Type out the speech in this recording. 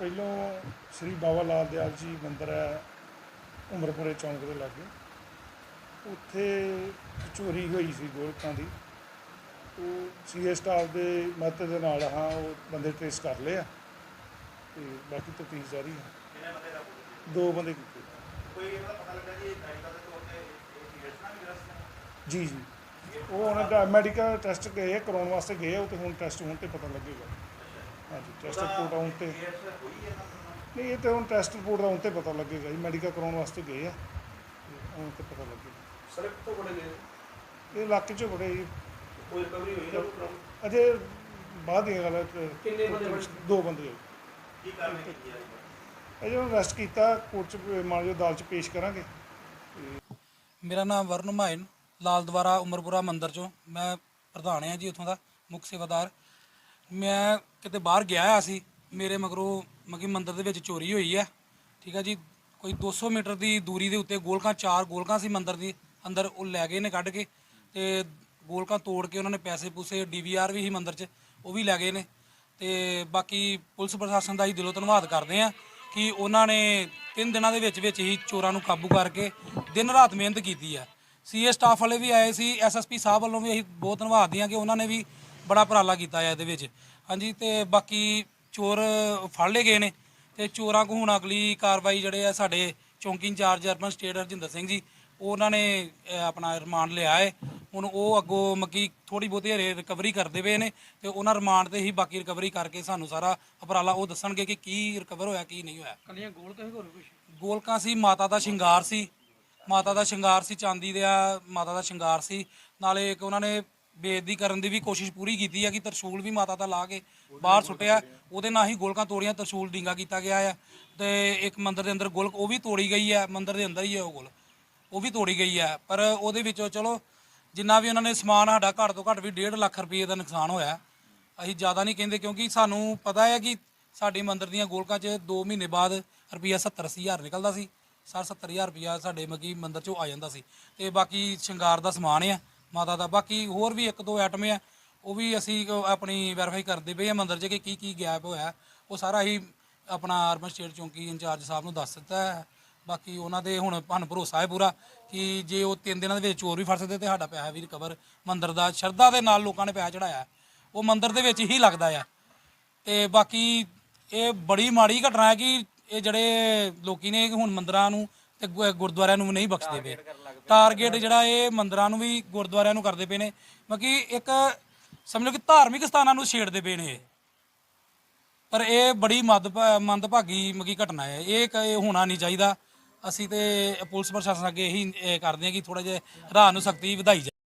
ਪਹਿਲੋਂ ਸ੍ਰੀ ਬਾਬਾ ਲਾਲ ਦਿਆਲ ਜੀ ਮੰਦਿਰ ਹੈ ਉਮਰਪੁਰੇ ਚੌਂਕ ਦੇ ਲਾਗੇ। ਉੱਥੇ ਚੋਰੀ ਹੋਈ ਸੀ ਗੋਲਕਾਂ ਦੀ। ਉਹ ਸੀਏ ਸਟਾਫ ਦੇ ਮਦਦ ਦੇ ਨਾਲ ਹਾਂ ਉਹ ਬੰਦੇ ਟ੍ਰੇਸ ਕਰ ਲਏ ਆ ਤੇ ਬਾਕੀ ਤਫਤੀਸ਼ ਜਾਰੀ ਹੈ ਦਾ ਬੰਦੇ ਕੀਤੇ। ਕੋਈ ਇਹਦਾ ਪਤਾ ਲੱਗਾ ਜੀ ਦੇ ਤੌਰ ਤੇ ਵੀ ਜੀ ਜੀ। ਉਹ ਉਹਨਾਂ ਦਾ ਮੈਡੀਕਲ ਟੈਸਟ ਗਏ ਕਰਾਉਣ ਵਾਸਤੇ ਗਏ ਉਹ ਤੇ ਹੁਣ ਟੈਸਟ ਹੋਣ ਤੇ ਪਤਾ ਲੱਗੇਗਾ। ਟੈਸਟ ਰਿਪੋਰਟ ਆਉਣ ਤੇ। ਨਾ ਨਹੀਂ ਇਹ ਤੇ ਹੁਣ ਟੈਸਟ ਰਿਪੋਰਟ ਆਉਣ ਤੇ ਪਤਾ ਲੱਗੇਗਾ ਜੀ ਮੈਡੀਕਲ ਕਰਾਉਣ ਵਾਸਤੇ ਗਏ ਆ। ਆਉਣ ਤੇ ਪਤਾ ਲੱਗੇਗਾ। ਸੜਕ ਤੋਂ ਬੜੇ ਗਏ? ਇਹ ਇਲਾਕੇ 'ਚ ਬੜੇ ਜੀ, ਕੋਈ ਰਿਕਵਰੀ ਹੋਈ ਨਾ ਅਜੇ ਬਾਅਦ ਦੀਆਂ ਗੱਲਾਂ ਚ- ਕਿੰਨੇ ਬੰਦੇ? ਦੋ ਬੰਦੇ ਹੋਏ। ਕੀ ਕਾਰਵਾਈ ਕੀਤੀ ਜਾ ਰਹੀ ਹੈ ਅਜੇ ਉਹਨੂੰ ਅਰੈਸਟ ਕੀਤਾ ਕੋਰਟ 'ਚ ਮਾਨ ਜੋ ਅਦਾਲਤ 'ਚ ਪੇਸ਼ ਕਰਾਂਗੇ। ਮੇਰਾ ਨਾਮ ਵਰਨ ਮਾਇਨ ਲਾਲ ਦਵਾਰਾ ਉਮਰਪੁਰਾ ਮੰਦਿਰ ਚੋਂ। ਮੈਂ ਪ੍ਰਧਾਨ ਹਾਂ ਜੀ ਉੱਥੋਂ ਦਾ ਮੁੱਖ ਸੇਵਾਦਾਰ। ਮੈਂ ਕਿਤੇ ਬਾਹਰ ਗਿਆ ਆ ਸੀ, ਮੇਰੇ ਮਗਰੋਂ ਮਗੀ ਮੰਦਿਰ ਦੇ ਵਿੱਚ ਚੋਰੀ ਹੋਈ ਹੈ। ਠੀਕ ਹੈ ਜੀ, ਕੋਈ 200 ਮੀਟਰ ਦੀ ਦੂਰੀ ਦੇ ਉੱਤੇ ਗੋਲਕਾਂ, ਚਾਰ ਗੋਲਕਾਂ ਸੀ ਮੰਦਿਰ ਦੀ, ਅੰਦਰ ਉਹ ਲੈ ਗਏ ਨੇ ਕੱਢ ਕੇ ਤੇ ਗੋਲਕਾਂ ਤੋੜ ਕੇ ਉਹਨਾਂ ਨੇ ਪੈਸੇ ਪੂਸੇ ਡੀਵੀਆਰ ਵੀ ਸੀ ਮੰਦਿਰ 'ਚ, ਉਹ ਵੀ ਲੈ ਗਏ ਨੇ। ਤੇ ਬਾਕੀ ਪੁਲਿਸ ਪ੍ਰਸ਼ਾਸਨ ਦਾ ਹੀ ਦਿਲੋਂ ਧੰਨਵਾਦ ਕਰਦੇ ਆ ਕਿ ਉਹਨਾਂ ਨੇ ਤਿੰਨ ਦਿਨਾਂ ਦੇ ਵਿੱਚ ਵਿੱਚ ਹੀ ਚੋਰਾਂ ਨੂੰ ਕਾਬੂ ਕਰਕੇ ਦਿਨ ਰਾਤ ਮਿਹਨਤ ਕੀਤੀ ਆ ਸੀਏ ਸਟਾਫ ਵਾਲੇ ਵੀ ਆਏ ਸੀ ਐਸਐਸਪੀ ਸਾਹਿਬ ਵੱਲੋਂ ਵੀ ਅਸੀਂ ਬਹੁਤ ਧੰਨਵਾਦੀ ਆ ਕਿ ਉਹਨਾਂ ਨੇ ਵੀ ਬੜਾ ਉਪਰਾਲਾ ਕੀਤਾ ਆ ਇਹਦੇ ਵਿੱਚ। ਹਾਂਜੀ ਤੇ ਬਾਕੀ ਚੋਰ ਫੜ ਲਏ ਗਏ ਨੇ ਤੇ ਚੋਰਾਂ ਕੋ ਹੁਣ ਅਗਲੀ ਕਾਰਵਾਈ ਜਿਹੜੇ ਆ ਸਾਡੇ ਚੌਂਕੀ in charge Urban Estate Harjinder Singh ji ਉਹ ਉਹਨਾਂ ਨੇ ਅਹ, ਆਪਣਾ ਰਿਮਾਂਡ ਲਿਆ ਹੈ। ਹੁਣ ਉਹ ਅੱਗੋਂ ਮੱਕੀ ਥੋੜੀ ਬਹੁਤੀ ਹਰੇ ਰਿਕਵਰੀ ਕਰਦੇ ਪਏ ਨੇ ਤੇ ਉਹਨਾਂ ਰਿਮਾਂਡ ਤੇ ਹੀ ਬਾਕੀ ਰਿਕਵਰੀ ਕਰਕੇ ਸਾਨੂੰ ਸਾਰਾ ਉਪਰਾਲਾ ਉਹ ਦੱਸਣਗੇ ਕਿ ਕੀ ਰਿਕਵਰ ਹੋਇਆ ਕੀ ਨਹੀਂ ਹੋਇਆ। ਕੱਲੀਆਂ ਗੋਲ ਤੇ ਹੋਰ ਕੁਝ ਗੋਲਕਾਂ ਸੀ ਮਾਤਾ ਦਾ ਸ਼ਿੰਗਾਰ ਸੀ। ਮਾਤਾ ਦਾ ਸ਼ਿੰਗਾਰ ਸੀ ਚਾਂਦੀ ਦਾ ਮਾਤਾ ਦਾ ਸ਼ਿੰਗਾਰ ਸੀ। ਨਾਲੇ ਇੱਕ ਉਹਨਾਂ ਨੇ ਬੇਇੱਜ਼ਤੀ ਕਰਨ ਦੀ ਵੀ ਕੋਸ਼ਿਸ਼ ਪੂਰੀ ਕੀਤੀ ਹੈ ਕਿ ਤਰਸ਼ੂਲ ਵੀ ਮਾਤਾ ਦਾ ਲਾ ਕੇ ਬਾਹਰ ਸੁੱਟਿਆ। ਉਹਦੇ ਨਾਲ ਹੀ ਗੋਲਕਾਂ ਤੋੜੀਆਂ, ਤਰਸ਼ੂਲ ਡਿੰਗਾ ਕੀਤਾ ਗਿਆ ਹੈ ਤੇ ਇੱਕ ਮੰਦਰ ਦੇ ਅੰਦਰ ਗੋਲਕ, ਉਹ ਵੀ ਤੋੜੀ ਗਈ ਹੈ ਮੰਦਰ ਦੇ ਅੰਦਰ ਹੀ ਹੈ ਉਹ ਗੋਲ ਉਹ ਵੀ ਤੋੜੀ ਗਈ ਹੈ ਪਰ ਉਹਦੇ ਵਿੱਚੋਂ ਚਲੋ, ਜਿੰਨਾ ਵੀ ਉਹਨਾਂ ਨੇ ਸਮਾਨ ਸਾਡਾ ਘੱਟ ਤੋਂ ਘੱਟ ਵੀ 1.5 ਲੱਖ ਰੁਪਏ ਦਾ ਨੁਕਸਾਨ ਹੋਇਆ। ਅਸੀਂ ਜ਼ਿਆਦਾ ਨਹੀਂ ਕਹਿੰਦੇ ਕਿਉਂਕਿ ਸਾਨੂੰ ਪਤਾ ਹੈ ਕਿ ਸਾਡੇ ਮੰਦਰ ਦੀਆਂ ਗੋਲਕਾਂ 'ਚ 2 ਮਹੀਨੇ ਬਾਅਦ ਰੁਪਈਆ 70 ਅੱਸੀ ਹਜ਼ਾਰ ਨਿਕਲਦਾ ਸੀ। 60 70000 ਰੁਪਈਆ ਸਾਡੇ ਮਗੀ ਮੰਦਰ 'ਚੋਂ ਆ ਜਾਂਦਾ ਸੀ। ਤੇ ਬਾਕੀ ਸ਼ਿੰਗਾਰ ਦਾ ਸਮਾਨ ਆ। ਮਾਤਾ ਦਾ। ਬਾਕੀ ਹੋਰ ਵੀ ਇੱਕ ਦੋ ਆਈਟਮ ਆ, ਉਹ ਵੀ ਅਸੀਂ ਕ- ਆਪਣੀ ਵੈਰੀਫਾਈ ਕਰਦੇ ਪਏ ਆ ਮੰਦਰ 'ਚ ਕਿ ਕੀ ਕੀ ਗੈਪ ਹੋਇਆ। ਉਹ ਸਾਰਾ ਹੀ ਆਪਣਾ ਅਰਬਨ ਸਟੇਟ ਚੌਂਕੀ ਇੰਚਾਰਜ ਸਾਹਿਬ ਨੂੰ ਦੱਸ ਦਿੱਤਾ ਹੈ। ਬਾਕੀ ਉਹਨਾਂ ਦੇ ਹੁਣ ਸਾਨੂੰ ਭਰੋਸਾ ਹੈ ਪੂਰਾ ਕਿ ਜੇ ਉਹ ਤਿੰਨ ਦਿਨਾਂ ਦੇ ਵਿੱਚ ਚੋਰ ਵੀ ਫੜ ਸਕਦੇ ਤੇ ਸਾਡਾ ਪੈਸਾ ਵੀ ਰਿਕਵਰ ਮੰਦਰ ਦਾ ਸ਼ਰਧਾ ਦੇ ਨਾਲ ਲੋਕਾਂ ਨੇ ਪੈਸਾ ਚੜਾਇਆ ਉਹ ਮੰਦਰ ਦੇ ਵਿੱਚ ਹੀ ਲੱਗਦਾ ਆ। ਤੇ ਬਾਕੀ ਇਹ ਬੜੀ ਮਾੜੀ ਘਟਨਾ ਹੈ ਕਿ ਇਹ ਜਿਹੜੇ ਲੋਕੀ ਨੇ ਹੁਣ ਮੰਦਰਾਂ ਨੂੰ ਤੇ ਗੁ- ਗੁਰਦੁਆਰਿਆਂ ਨੂੰ ਵੀ ਨਹੀਂ ਬਖਸ਼ਦੇ ਪਏ। ਟਾਰਗੇਟ ਜਿਹੜਾ ਇਹ ਮੰਦਰਾਂ ਨੂੰ ਵੀ, ਗੁਰਦੁਆਰਿਆਂ ਨੂੰ ਕਰਦੇ ਪਏ ਨੇ। ਬਾਕੀ ਇੱਕ ਸਮਝ ਲਓ ਕਿ ਧਾਰਮਿਕ ਸਥਾਨਾਂ ਨੂੰ ਛੇੜਦੇ ਪਏ ਨੇ ਇਹ। ਪਰ ਇਹ ਬੜੀ ਮਦ ਮੰਦਭਾਗੀ ਮਗੀ ਘਟਨਾ ਹੈ। ਇਹ ਕ- ਇਹ ਹੋਣਾ ਨਹੀਂ ਚਾਹੀਦਾ। ਅਸੀਂ ਤੇ ਪੁਲਿਸ ਪ੍ਰਸ਼ਾਸਨ ਅੱਗੇ ਇਹੀ ਇਹ ਕਰਦੇ ਹਾਂ ਕਿ ਥੋੜਾ ਜਿਹਾ ਰਾਹ ਨੂੰ ਸਖਤੀ ਵਧਾਈ ਜਾਵੇ।